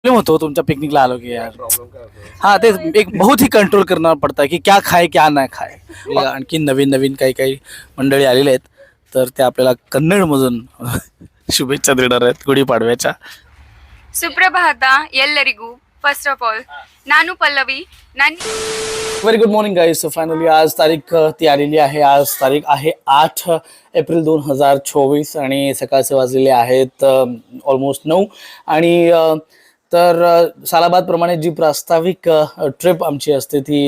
Problem होतो तुमच्या पिकनिकला आलो की यार हाँ ते एक बहुत ही कंट्रोल करना पडता है की क्या खाय क्या नाही खाय आणखी नवीन नवीन काही काही मंडळी आलेले आहेत तर ते आपल्याला कन्नडमधून शुभेच्छा देणार आहेत गुढीपाडव्याच्या ಸುಪ್ರಭಾತ ಎಲ್ಲರಿಗೂ ಫಸ್ಟ್ ಆಫ್ ಆಲ್ ನಾನು ಪಲ್ಲವಿ ನನ್ನ very good morning guys so finally आज तारीख अ, ती आलेली आहे आज तारीख आहे आठ एप्रिल दोन हजार चोवीस आणि सकाळचे वाजलेले आहेत ऑलमोस्ट नऊ आणि अ, तर सालाबादप्रमाणे जी प्रास्ताविक ट्रिप आमची असते ती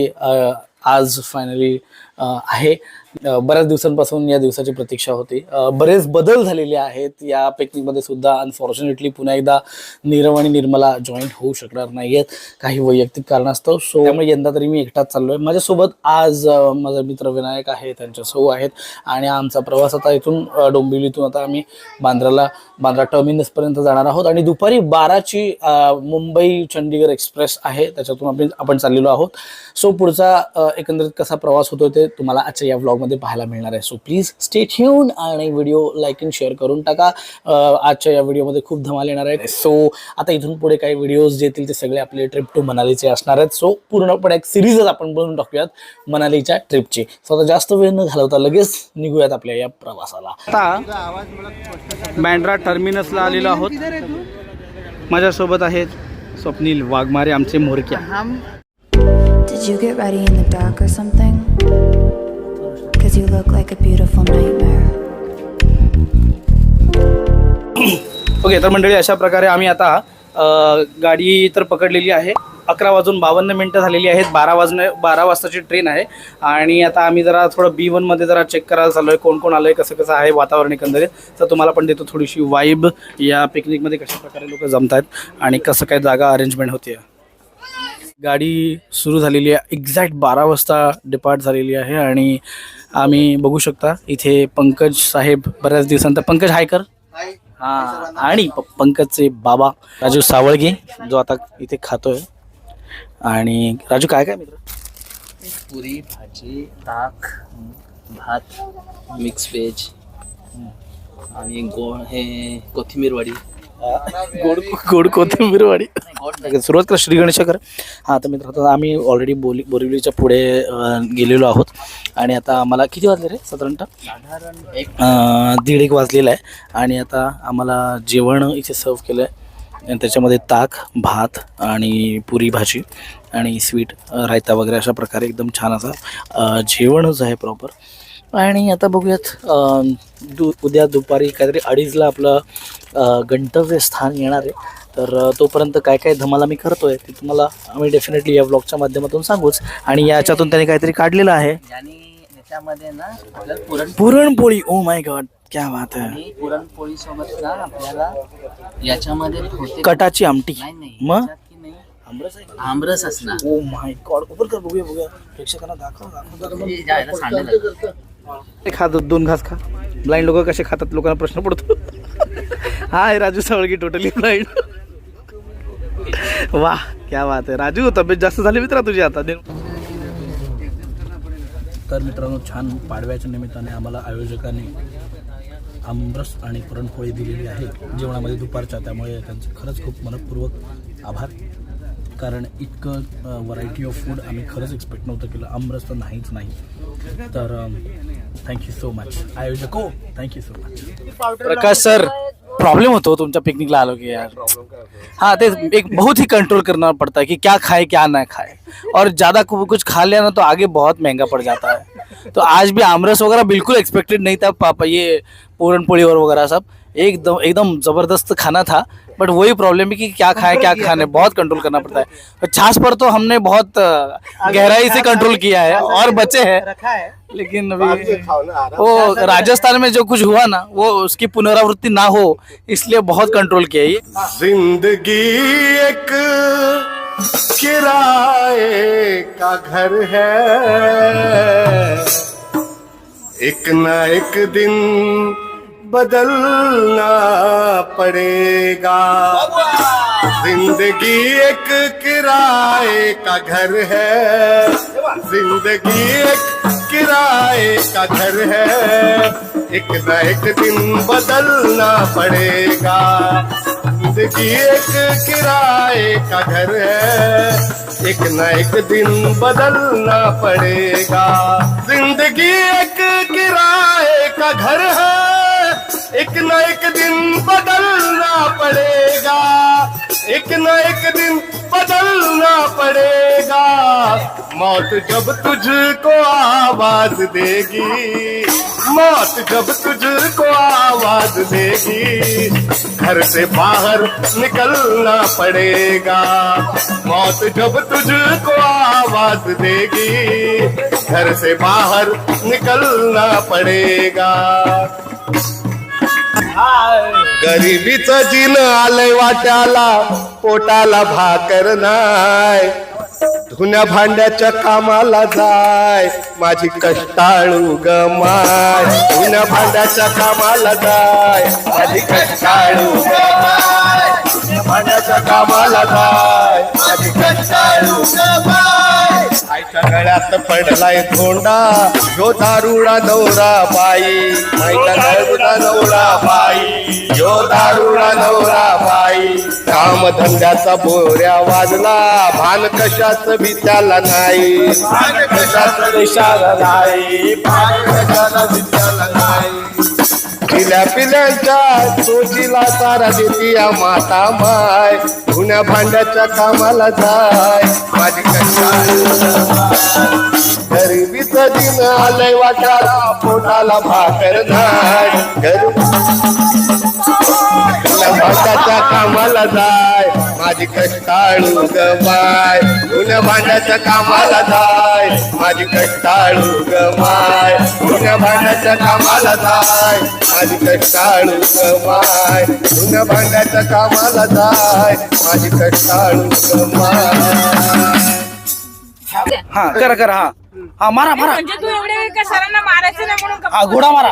आज फायनली आहे. बऱ्याच दिवसांपासून या दिवसाची प्रतीक्षा होती. बरेच बदल झालेले आहेत. या पिकनिकमध्ये सुद्धा अनफॉर्च्युनेटली पुन्हा एकदा नीरव आणि निर्मला जॉईन होऊ शकणार नाही आहेत काही वैयक्तिक कारणास्तव. सो त्यामुळे यंदा तरी मी एकटाच चाललो आहे माझ्यासोबत आज माझा मित्र विनायक आहे. त्यांच्या सौ आहेत. आणि आमचा प्रवास आता इथून डोंबिवलीतून आता आम्ही बांद्राला बांद्रा टर्मिनसपर्यंत जाणार आहोत. आणि दुपारी बाराची मुंबई चंडीगड एक्सप्रेस आहे. त्याच्यातून आपण आपण चाललेलो आहोत. सो पुढचा एकंदरीत कसा प्रवास होतो ते तुम्हाला आजच्या या व्लॉगमध्ये पाहायला मिळणार आहे. सो प्लीज स्टे ट्यून आणि व्हिडिओ लाईक अँड शेअर करून टाका. आजच्या या व्हिडिओमध्ये खूप धमाल येणार आहे. सो आता इथून पुढे काही व्हिडिओज जे येतील ते सगळे आपले ट्रिप टू मनालीचे असणार आहेत. सो पूर्णपणे एक सिरीजच आपण बनवून टाकूयात मनालीच्या ट्रिपची सो आता जास्त वेळ न घालवता लगेच निघूयात आपल्या या प्रवासाला. आता बँड्रा टर्मिनसला आलेलो आहोत. माझ्यासोबत आहेत स्वप्नील वाघमारे आमचे मोरक्या Did you get ready in the dark or something? Cause you look like a beautiful nightmare. Okay तर मंडळी अशा प्रकारे आम्ही आता गाडी तर पकडलेली आहे. अकरा वाजून बावन्न मिनटं झालेली आहेत. बारा वाजणे बारा वाजताची ट्रेन आहे. आणि आता आम्ही जरा थोडं बी वनमध्ये जरा चेक करायला चाललो आहे कोण कोण आलं आहे कसं कसं आहे वातावरण एकंदरीत. तर तुम्हाला पण देतो थोडीशी वाईब या पिकनिकमध्ये कशा प्रकारे लोक जमत आहेत आणि कसं काय जागा अरेंजमेंट होते गाडी सुरू झालेली आहे. एक्झॅक्ट बारा वाजता डिपार्ट झालेली आहे आणि आम्ही बघू शकता इथे पंकज साहेब बऱ्याच दिवसांतर पंकज हायकर हा आणि प- पंकजचे बाबा. राजू सावळगे जो आता इथे खातोय. आणि राजू काय काय मित्र? पुरी भाजी ताक भात मिक्स व्हेज आणि गोड हे कोथिंबीर वडी. गोड गोड कोथिंबीर वाडी. सुरुवात करा श्री गणेशाकर हां तर मित्र आम्ही ऑलरेडी बोली बोरिवलीच्या पुढे गेलेलो आहोत. आणि आता आम्हाला किती वाजले रे साधारणतः? एक दीड एक वाजलेला आहे. आणि आता आम्हाला जेवण इथे सर्व केलं आहे आणि त्याच्यामध्ये ताक भात आणि पुरी भाजी आणि स्वीट रायता वगैरे अशा प्रकारे एकदम छान असा जेवणच आहे प्रॉपर आणि आता बघूयात दु उद्या दुपारी काहीतरी अडीचला आपलं गंतव्य स्थान येणार आहे. तर तोपर्यंत काय काय धमाल आम्ही करतो आहे ते तुम्हाला आम्ही डेफिनेटली या ब्लॉगच्या माध्यमातून सांगूच. आणि याच्यातून त्यांनी काहीतरी काढलेलं आहे. ना पुरणपोळी ओ माय गॉड क्या बात आहे. पुरणपोळी सोबत ना आपल्याला याच्यामध्ये कटाची आमटी. मग? आमरस असणार. ओ माय गॉड ओपन कर बघूया बघूया. प्रेक्षकांना दाखव दाखव हे खा? दोन घास खा. ब्लाइंड लोक कसे खातात? लोकांना प्रश्न पडतो. हा आहे राजू सावळगी टोटली ब्लाइंड वा क्या बात आहे. राजू तब्येत जास्त झाली मित्रा तुझी आता? तर मित्रांनो छान पाडव्याच्या निमित्ताने आम्हाला आयोजकाने आमरस आणि पुरणपोळी दिलेली आहे. जेवणामध्ये दुपारच्या त्यामुळे त्यांचं खरंच खूप मनपूर्वक आभार. कारण इतकं व्हरायटी ऑफ फूड आम्ही खरंच एक्सपेक्ट नव्हतं केलं. आमरस तर नाहीच नाही. तर थँक्यू सो मच आयोजक हो thank you so much Prakash sir problem होतो तुमच्या पिकनिकला आलो की यार. हाँ ते एक बहुत ही कंट्रोल करना पड़ता है कि क्या खाए क्या ना खाए. और ज़्यादा कुछ खा लिया ना तो आगे बहुत महंगा पड़ जाता है. तो आज भी आमरस वगैरह बिल्कुल एक्सपेक्टेड नहीं था पापा ये पूरनपोली और वगैरह सब. एकदम एकदम ज़बरदस्त खाना था. बट वही प्रॉब्लम है कि क्या खाए क्या खाने बहुत कंट्रोल करना पड़ता है। और छाछ पर तो हमने बहुत गहराई से कंट्रोल किया है और बचे हैं। लेकिन अभी वो राजस्थान में जो कुछ हुआ ना वो उसकी पुनरावृत्ति ना हो इसलिए बहुत कंट्रोल किया ये। ज़िंदगी एक किराए का घर है। एक न एक दिन बदलना पड़ेगा। ज़िंदगी एक किराए का घर है। ज़िंदगी एक किराए का घर है। एक न एक दिन बदलना पड़ेगा। ज़िंदगी एक किराए का घर है। एक न एक दिन बदलना पड़ेगा। ज़िंदगी एक किराए का घर है। एक न एक दिन बदलना पड़ेगा। एक न एक दिन बदलना पड़ेगा। मौत जब तुझको आवाज देगी मौत जब तुझको आवाज देगी घर से बाहर निकलना पड़ेगा। मौत जब तुझको आवाज देगी घर से बाहर निकलना पड़ेगा। गरिबीचं जिन आलंय वाट्याला. पोटाला भाकर नाय. धुन्या भांड्याच्या कामाला जाय. माझी कष्टाळू गमाय धुन्या भांड्याच्या कामाला जाय. माझी कष्टाळू गमाय भांड्याच्या कामाला जाय. माझी कष्टाळू गमाय आईच्या गळ्यात पडलाय धोंडा. यो दारुडा नवरा बाई. आईच्या दारुडा नवरा बाई यो दारुडा नवरा बाई. काम धंद्याचा बोऱ्या वाजला भान कशाच बी त्याला नाही. नाही. नाही. पिल्या पिल्यांच्या चोचीला तारा देती या माता माय. धुण्या भांड्याच्या कामाला जाय माझी गरिबीच दिन आलंय वाटाला पोटाला भाकर नाय भांड्याच्या कामाला जाय. माझी कष्टाळू गमाय. धुण्या भांड्याच्या कामाला जाय. माझी कष्टाळू गमाय. धुण्या भांड्याच्या कामाला जाय. माझी कष्टाळू गमाय. धुण्या भांड्याच्या कामाला जाय. माझी कष्टाळू गमाय. हा करा करा हा. हा मारा मारा. म्हणजे तू एवढे का सरांना मारायचं नाही म्हणून का हा घोडा मारा.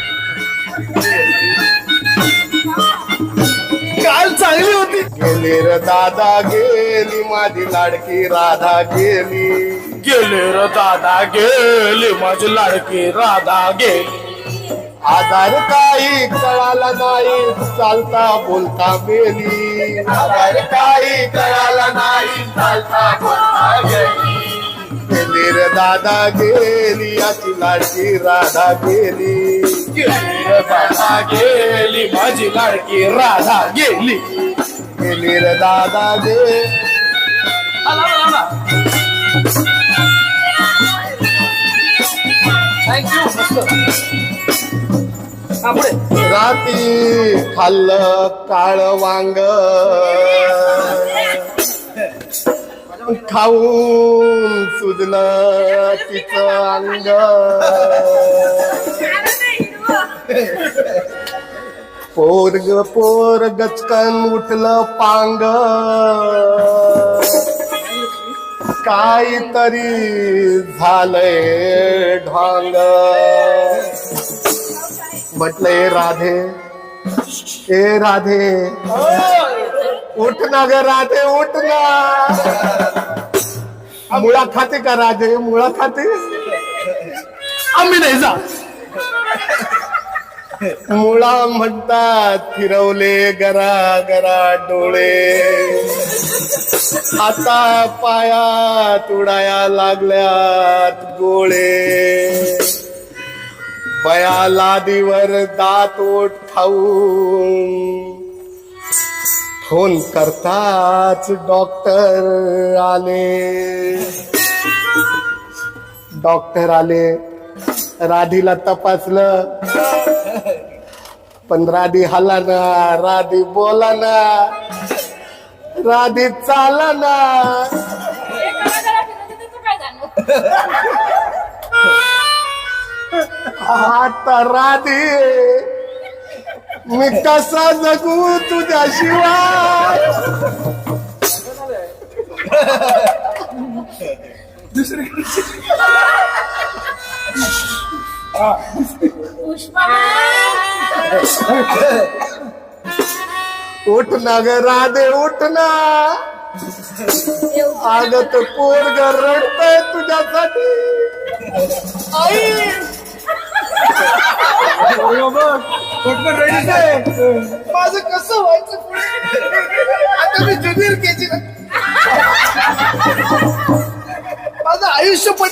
गेली र दादा गेली माझी लाडकी राधा गेली. गेले र दादा गेले माझी लाडकी राधा गेली. आधार काही कळाला नाही चालता बोलता गेली आधार काही कळाला नाही चालता बोलता गेली गेली रे दादा गेली याची लाडकी राधा गेली. गेली र दादा गेली माझी लाडकी राधा गेली. गेली रे दादा पुढे. राती खाल्लं काळ वांग. खाऊन सुजलं तिचं अंग. पोरग पोर गचकन उठलं पांग. काहीतरी झालंय ढांग. म्हटलंय राधे ए राधे उठ ना ग राधे उठ ना. मुळा खाते का राधे मुळा खाते आम्ही नाही जा मुळा म्हणतात फिरवले गरा गरा डोळे. आता पायात उडाया लागल्यात गोळे. बया लादीवर दात ओट खाऊन फोन करताच डॉक्टर आले. डॉक्टर आले. राधीला तपासलं. पण राधी हला ना राधी बोला ना राधी चाला ना आता राधी मी कसा जगू तुझ्याशिवाय उठ ना ग राधे उठ ना. आगत पोरग रडतय तुझ्यासाठी. आई. माझं कसं व्हायचं पुढे? आता मी ज्युनियर केजी माझं आयुष्य पण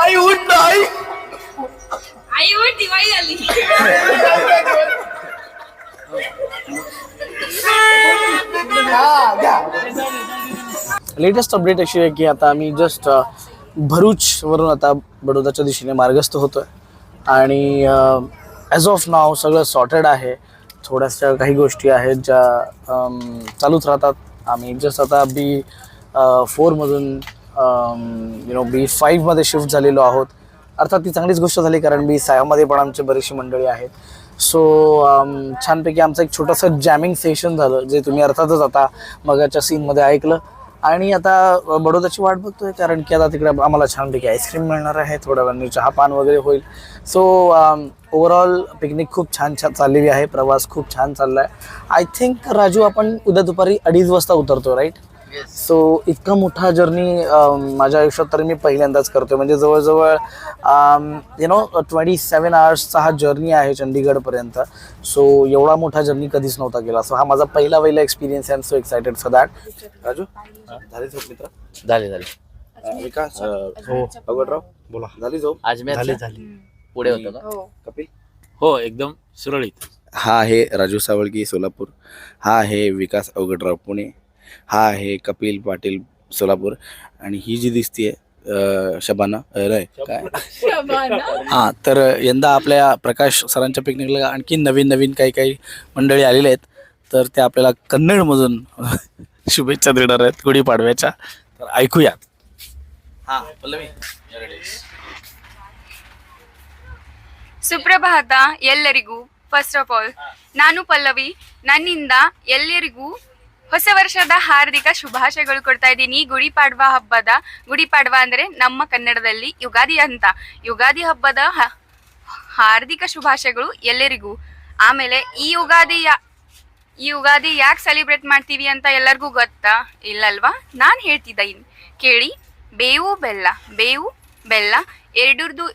आई उठ ना आई. आईवर दिवाळी आली. लेटेस्ट अपडेट अशी आहे की आता आम्ही जस्ट भरूचवरून आता बडोदाच्या दिशेने मार्गस्थ होतोय. आणि ॲज ऑफ नाव सगळं सॉर्टेड आहे. थोड्याशा काही गोष्टी आहेत ज्या चालूच राहतात. आम्ही जस्ट आता बी फोरमधून यु नो बी फाईव्हमध्ये शिफ्ट झालेलो आहोत. अर्थात ती चांगलीच गोष्ट झाली कारण बी सहामध्ये पण आमची बरीचशी मंडळी आहेत. सो छानपैकी आमचं एक छोटंसं जॅमिंग सेशन झालं जे तुम्ही अर्थातच आता मगाच्या सीनमध्ये ऐकलं. आणि आता बडोदाची वाट बघतोय कारण की आता तिकडे आम्हाला छानपैकी आईस्क्रीम मिळणार आहे थोड्या वेळाने चहा पान वगैरे होईल. सो ओव्हरऑल पिकनिक खूप छान छान चाललेली आहे प्रवास खूप छान चालला आहे आय थिंक राजू आपण उद्या दुपारी अडीच वाजता उतरतो राईट सो इतका मोठा जर्नी माझ्या आयुष्यात तरी मी पहिल्यांदाच करतोय. म्हणजे जवळजवळ यु नो ट्वेंटी सेवन आवर्सचा हा जर्नी आहे चंदीगडपर्यंत सो एवढा मोठा जर्नी कधीच नव्हता गेला सो हा माझा पहिला पहिला एक्सपिरियन्स आहे so excited for that Raju? झाली झोप मित्र? झाले झाले. विकास? हो. अवगडराव बोला. झाली झोप? आज मॅच झाली झाली. पुढे होतं का? कपिल? हो एकदम सुरळीत. हा आहे राजू सावळगी सोलापूर. हा आहे विकास अवगडराव पुणे. हा आहे कपिल पाटील सोलापूर आणि ही जी दिसतीये अं, शबाना अं, नाही काय हां तर यंदा आपल्या प्रकाश सरांच्या पिकनिकला आणखी नवीन नवीन काही काही मंडळी आलेले आहेत तर ते आपल्याला कन्नडमधून शुभेच्छा देणार आहेत गुढीपाडव्याच्या तर ऐकूयात हां पल्लवी ಸುಪ್ರಭಾತ ಎಲ್ಲರಿಗೂ ಫಸ್ಟ್ ಆಫ್ ಆಲ್ ನಾನು ಪಲ್ಲವಿ ನನ್ನಿಂದ ಎಲ್ಲರಿಗೂ ಹೊಸ ವರ್ಷದ ಹಾರ್ದಿಕ ಶುಭಾಶಯಗಳು ಕೊಡ್ತಾ ಇದ್ದೀನಿ. ಗುಡಿ ಪಾಡ್ವಾ ಹಬ್ಬದ, ಗುಡಿ ಪಾಡ್ವಾ ಅಂದ್ರೆ ನಮ್ಮ ಕನ್ನಡದಲ್ಲಿ ಯುಗಾದಿ ಅಂತ. ಯುಗಾದಿ ಹಬ್ಬದ ಹಾರ್ದಿಕ ಶುಭಾಶಯಗಳು ಎಲ್ಲರಿಗೂ. ಆಮೇಲೆ ಈ ಯುಗಾದಿ ಈ ಯುಗಾದಿ ಯಾಕೆ ಸೆಲೆಬ್ರೇಟ್ ಮಾಡ್ತೀವಿ ಅಂತ ಎಲ್ಲರಿಗೂ ಗೊತ್ತಾ? ಇಲ್ಲಲ್ವಾ? ನಾನು ಹೇಳ್ತಿದ್ದೀನಿ ಕೇಳಿ. ಬೇವು ಬೆಲ್ಲ ಬೇವು ಬೆಲ್ಲ ಎರಡರದು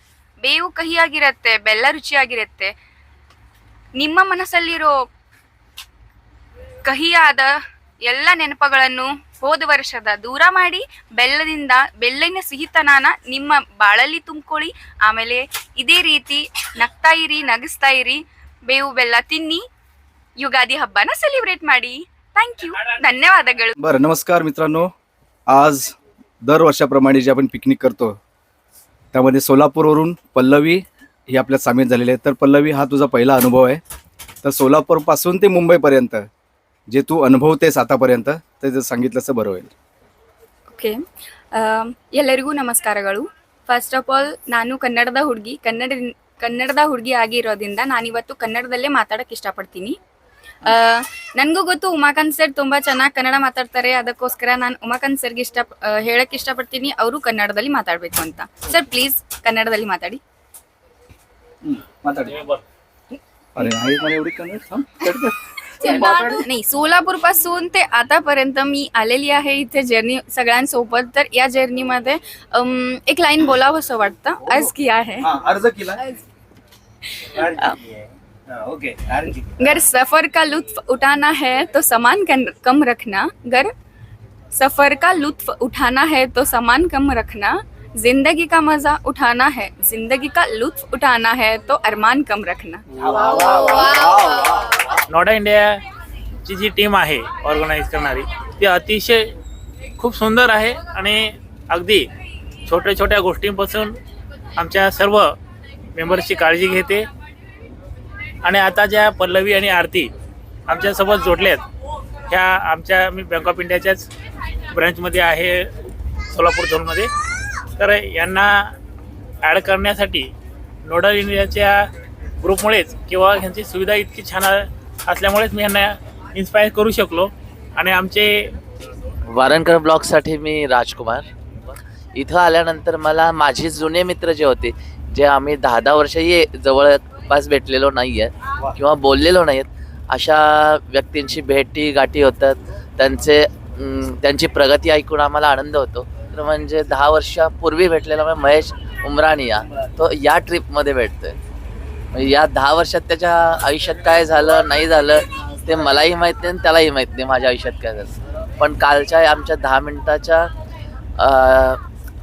ಬೇವು ಕಹಿಯಾಗಿರತ್ತೆ, ಬೆಲ್ಲ ರುಚಿಯಾಗಿರುತ್ತೆ. ನಿಮ್ಮ ಮನಸ್ಸಲ್ಲಿರೋ ಕಹಿಯಾದ ಎಲ್ಲ ನೆನಪುಗಳನ್ನು ಹೋದ ವರ್ಷದ ದೂರ ಮಾಡಿ ಬೆಲ್ಲದಿಂದ ಬೆಲ್ಲಿನ ಸಿಹಿತನಾನ ನಿಮ್ಮ ಬಾಳಲ್ಲಿ ತುಂಬಿಕೊಳ್ಳಿ ಆಮೇಲೆ ಇದೇ ರೀತಿ ನಗ್ತಾ ಇರಿ ನಗಿಸ್ತಾ ಇರಿ ಬೇವು ಬೆಲ್ಲ ತಿನ್ನಿ ಯುಗಾದಿ ಹಬ್ಬನ ಸೆಲೆಬ್ರೇಟ್ ಮಾಡಿ ಥ್ಯಾಂಕ್ ಯು ಧನ್ಯವಾದಗಳು बरं नमस्कार मित्रांनो आज दर वर्षाप्रमाणे जे आपण पिकनिक करतो त्यामध्ये सोलापूरवरून पल्लवी ही आपल्यात सामील झालेली आहे तर पल्लवी हा तुझा पहिला अनुभव आहे तर सोलापूरपासून ते मुंबईपर्यंत जे तू अनुभवतेस आतापर्यंत ते जर सांगितलंस तर बरं होईल ಓಕೆ ಎಲ್ಲರಿಗೂ ನಮಸ್ಕಾರಗಳು ಫಸ್ಟ್ ಆಫ್ ಆಲ್ ನಾನು ಕನ್ನಡದ ಹುಡುಗಿ ಕನ್ನಡ ಕನ್ನಡದ ಹುಡುಗಿ ಆಗಿರೋದ್ರಿಂದ ನಾನಿವತ್ತು ಕನ್ನಡದಲ್ಲೇ ಮಾತಾಡೋಕ್ಕೆ ಇಷ್ಟಪಡ್ತೀನಿ ನನಗೂ ಗೊತ್ತು ಉಮಾಕಾಂತ್ ಸರ್ ತುಂಬ ಚೆನ್ನಾಗಿ ಕನ್ನಡ ಮಾತಾಡ್ತಾರೆ ಅದಕ್ಕೋಸ್ಕರ ನಾನು ಉಮಾಕಾಂತ್ ಸರ್ಗೆ ಇಷ್ಟ ಹೇಳಕ್ಕೆ ಇಷ್ಟಪಡ್ತೀನಿ ಅವರು ಕನ್ನಡದಲ್ಲಿ ಮಾತಾಡಬೇಕು ಅಂತ ಸರ್ ಪ್ಲೀಸ್ ಕನ್ನಡದಲ್ಲಿ ಮಾತಾಡಿ माताडी अरे नाही सोलापूरपासून ते आतापर्यंत मी आलेली आहे इथे जर्नी सगळ्यांसोबत. तर या जर्नीमध्ये अम, एक लाईन बोलावंसं वाटतं. आज की आहे? हा अर्ज केला? ओके अगर सफर का लुत्फ उठाना है तो सामान कम रखना. अगर सफर का लुत्फ उठाना है तो सामान कम रखना. जिंदगी का मजा उठाना है जिंदगी का लुत्फ उठाना है तो अरमान कम रखना। नोडा इंडियाची जी टीम आहे ऑर्गनाईज करणारी ती अतिशय खूप सुंदर आहे आणि अगदी छोट्या छोट्या गोष्टींपासून आमच्या सर्व मेंबर्सची काळजी घेते. आणि आता ज्या पल्लवी आणि आरती आमच्यासोबत जोडल्यात ह्या आमच्या मी बँक ऑफ इंडियाच्याच ब्रँचमध्ये आहे सोलापूर झोनमध्ये तर यांना ॲड करण्यासाठी नोडल इंडियाच्या ग्रुपमुळेच किंवा ह्यांची सुविधा इतकी छान असल्यामुळेच मी यांना इन्स्पायर करू शकलो. आणि आमचे वारणकर ब्लॉगसाठी मी राजकुमार. इथं आल्यानंतर मला माझे जुने मित्र जे होते जे आम्ही दहा दहा वर्षही जवळपास भेटलेलो नाही आहे किंवा बोललेलो नाहीत अशा व्यक्तींची भेटी गाठी होतात. त्यांचे त्यांची प्रगती ऐकून आम्हाला आनंद होतो. तर म्हणजे दहा वर्षापूर्वी भेटलेला महेश उमरानिया तो या ट्रिपमध्ये भेटतोय. म्हणजे या दहा वर्षात त्याच्या आयुष्यात काय झालं नाही झालं ते मलाही माहीत नाही आणि त्यालाही माहीत नाही माझ्या आयुष्यात काय झालं. पण कालच्या आमच्या दहा मिनिटाच्या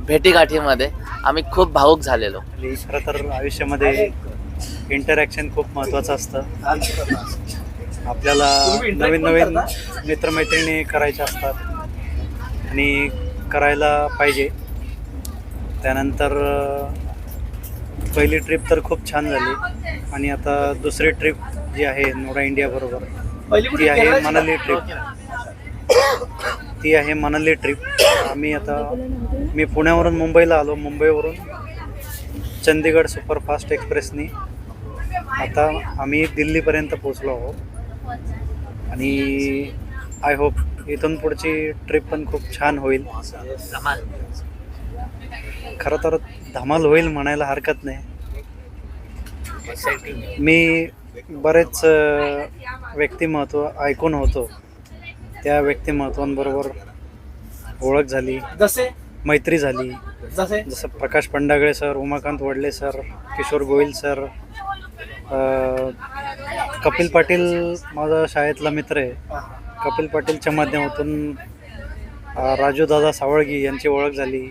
भेटीगाठीमध्ये आम्ही खूप भावूक झालेलो. खरं तर आयुष्यामध्ये इंटरॅक्शन खूप महत्त्वाचं असतं. आपल्याला नवीन नवीन मित्रमैत्रिणी करायच्या असतात. आणि करायला पाहिजे. त्यानंतर पहिली ट्रिप तर खूप छान झाली. आणि आता दुसरी ट्रिप जी आहे नोडा इंडिया बरोबर ती आहे मनाली ट्रिप ती आहे मनाली ट्रिप आम्ही आता मी पुण्यावरून मुंबईला आलो मुंबईवरून चंदीगड सुपरफास्ट एक्सप्रेसनी. आता आम्ही दिल्लीपर्यंत पोचलो आहोत. आणि आय होप इथून पुढची ट्रिप पण खूप छान होईल. खरं तर धमाल होईल म्हणायला हरकत नाही. मी बरेच व्यक्तिमत्व ऐकून होतो. त्या व्यक्तिमत्वांबरोबर ओळख झाली. जसे? मैत्री झाली. जसे? जसं Prakash Pandagale sir Umakant Wadle sir Kishor Goyal sir Kapil Patil माझा शाळेतला मित्र आहे. कपिल पाटीलच्या माध्यमातून राजूदादा सावळगी यांची ओळख झाली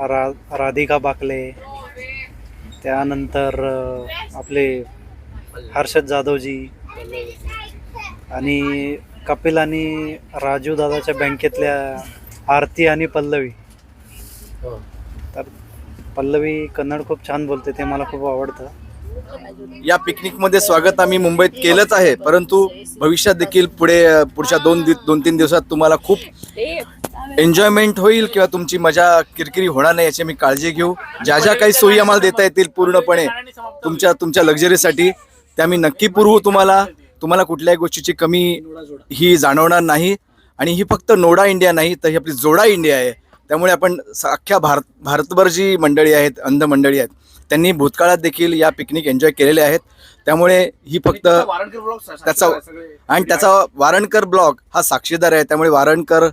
रा राधिका बाकले त्यानंतर आपले हर्षद जाधवजी आणि कपिल आणि राजू दादाच्या बँकेतल्या आरती आणि पल्लवी. तर पल्लवी कन्नड खूप छान बोलते ते मला खूप आवडतं. या पिकनिकमध्ये स्वागत आम्ही मुंबईत केलंच आहे परंतु भविष्यात देखील पुढे पुढच्या दोन दि दोन तीन दिवसात तुम्हाला खूप एन्जॉयमेंट होईल किंवा तुमची मजा किरकिरी होणार नाही याची मी काळजी घेऊ. ज्या ज्या काही सोयी आम्हाला देता येतील पूर्णपणे तुमच्या तुमच्या लक्झरीसाठी त्या मी नक्की पुरवू तुम्हाला. तुम्हाला कुठल्याही गोष्टीची कमी ही जाणवणार नाही. आणि ही फक्त नोडा इंडिया नाही तर ही आपली जोडा इंडिया आहे. त्यामुळे आपण अख्ख्या भारत भारतभर जी मंडळी आहेत अंध मंडळी आहेत त्यांनी भूतकाळात देखील या पिकनिक एन्जॉय केलेले आहेत. त्यामुळे ही फक्त त्याचा आणि त्याचा वारणकर ब्लॉग हा साक्षीदार आहे. त्यामुळे वारणकर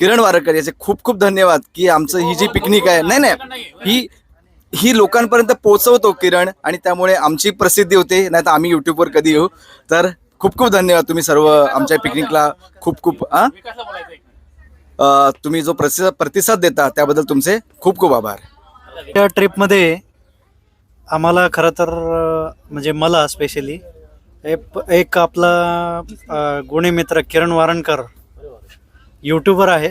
किरण वारणकर याचे खूप खूप धन्यवाद की आमचं ही जी पिकनिक आहे. नाही नाही ही ही लोकांपर्यंत पोहोचवतो किरण आणि त्यामुळे आमची प्रसिद्धी होते. नाही तर आम्ही युट्यूबवर कधी येऊ. तर खूप खूप धन्यवाद तुम्ही सर्व आमच्या पिकनिकला. खूप खूप तुम्ही जो प्रतिसाद प्रतिसाद देता त्याबद्दल तुमचे खूप खूप आभार. त्या ट्रिपमध्ये आम्हाला खरं तर म्हणजे मला स्पेशली एक आपला गुणी मित्र किरण वारणकर यूट्यूबर आहे.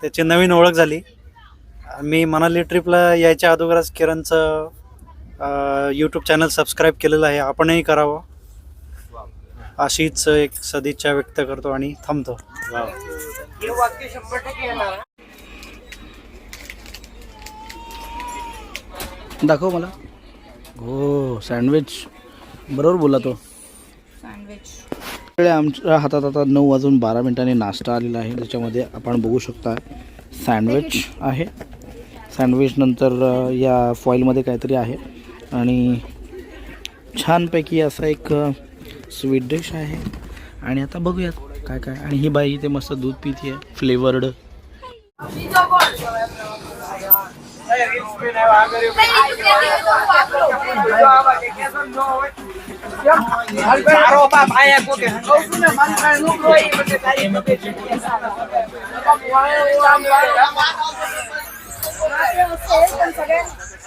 त्याची नवीन ओळख झाली. मी मनाली ट्रिपला यायच्या अगोदरच किरणचं यूट्यूब चॅनल सबस्क्राईब केलेलं आहे. आपणही करावं. अशीच एक सदिच्छा व्यक्त करतो आणि थांबतो. दाखव मला. हो सँडविच बरोबर बोला तो. सँडविच आमच्या हातात आता नऊ वाजून बारा मिनिटांनी नाश्ता आलेला आहे. त्याच्यामध्ये आपण बघू शकता सँडविच आहे. सँडविच नंतर या फॉईलमध्ये काहीतरी आहे. आणि छानपैकी असा एक स्वीट डिश आहे. आणि आता बघूयात काय काय. आणि ही बाई इथे मस्त दूध पिते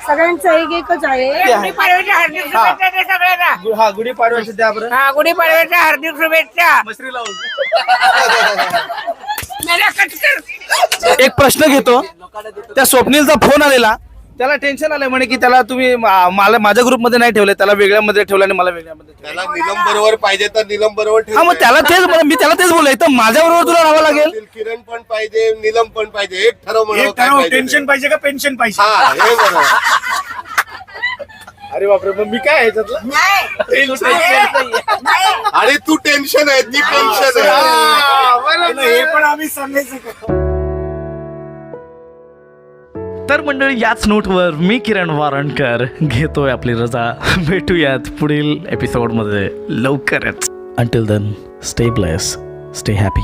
सगळ्यांचं एक एकच आहे गुढीपाडव्याच्या हार्दिक शुभेच्छा ते सगळ्यांना. हा त्या बरं. हा गुढीपाडव्याच्या हार्दिक शुभेच्छा. मसरी लावून. एक प्रश्न घेतो. त्या स्वप्नीलचा फोन आलेला. त्याला टेन्शन आलंय म्हणे की त्याला तुम्ही मा- मला माझ्या ग्रुपमध्ये नाही ठेवले त्याला वेगळ्यामध्ये ठेवलं आणि मला वेगळ्यामध्ये ठेवलं. त्याला निलम बरोबर पाहिजे तर निलम बरोबर हा मग त्याला तेच बोला- मी त्याला तेच बोललोय तर माझ्या बरोबर तुला राहावं लागेल. किरण पण पाहिजे निलम पण पाहिजे एक ठरव म्हणावं काय पाहिजे ते. पाहिजे का पेन्शन पाहिजे? हा हे बरोबर. अरे बापरे मग मी काय ह्याच्यातलं अरे तू टेन्शन आहे ती टेन्शन आहे. हे पण आम्ही सांगायचं तर मंडळी याच नोटवर मी किरण वारणकर घेतोय आपली रजा. भेटूयात पुढील एपिसोडमध्ये लवकरच. Until then stay bless stay happy